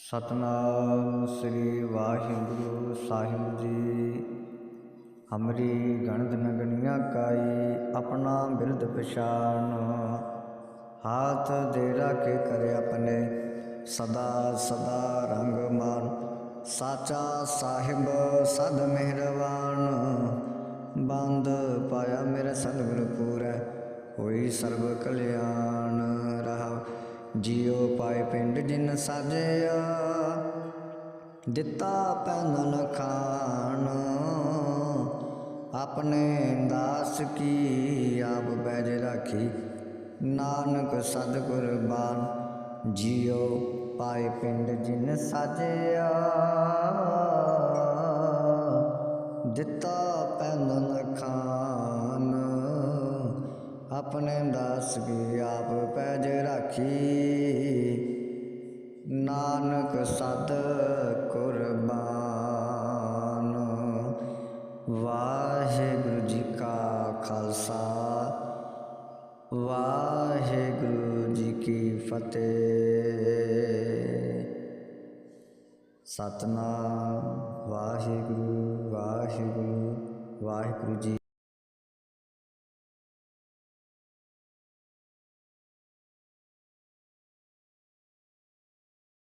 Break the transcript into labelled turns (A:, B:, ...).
A: ਸਤਨਾਮ ਸ੍ਰੀ ਵਾਹਿਗੁਰੂ ਸਾਹਿਬ ਜੀ। ਹਮਰੀ ਗਣਤ ਨਗਣੀਆਂ ਕਾਈ, ਆਪਣਾ ਬਿਰਧ ਪਛਾਨ। ਹਾਥ ਦੇ ਰਾਖੇ ਕਰੇ ਆਪਣੇ, ਸਦਾ ਸਦਾ ਰੰਗ ਮਾਨ। ਸਾਚਾ ਸਾਹਿਬ, ਸਦ ਮਿਹਰਬਾਨ। ਬੰਦ ਪਾਇਆ ਮੇਰੇ ਸਤਿਗੁਰ ਪੂਰੈ, ਹੋਈ ਸਰਬ ਕਲਿਆਣ ਰਹਾ ਜਿਉ ਪਾਏ ਪਿੰਡ ਜਿਨ ਸਾਜਿਆ, ਦਿੱਤਾ ਪੈਨਨ ਖਾਨ ਆਪਣੇ ਦਾਸ ਕੀ ਆਪ ਬੈਜ ਰਾਖੀ, ਨਾਨਕ ਸਦ ਕੁਰਬਾਨ ਜਿਉ ਪਾਏ ਪਿੰਡ ਜਿਨ ਸਾਜਿਆ, ਦਿੱਤਾ ਪੈਨਨ ਖਾਨ ਆਪਣੇ ਦਾਸ ਕੀ ਆਪ ਪੈਜ ਰਾਖੀ। ਨਾਨਕ ਸਤ ਕੁਰਬਾਨ। ਵਾਹਿਗੁਰੂ ਜੀ ਕਾ ਖਾਲਸਾ। ਵਾਹਿਗੁਰੂ ਜੀ ਕੀ ਫਤਿਹ। ਸਤਨਾਮ। ਵਾਹਿਗੁਰੂ ਵਾਹਿਗੁਰੂ ਵਾਹਿਗੁਰੂ ਜੀ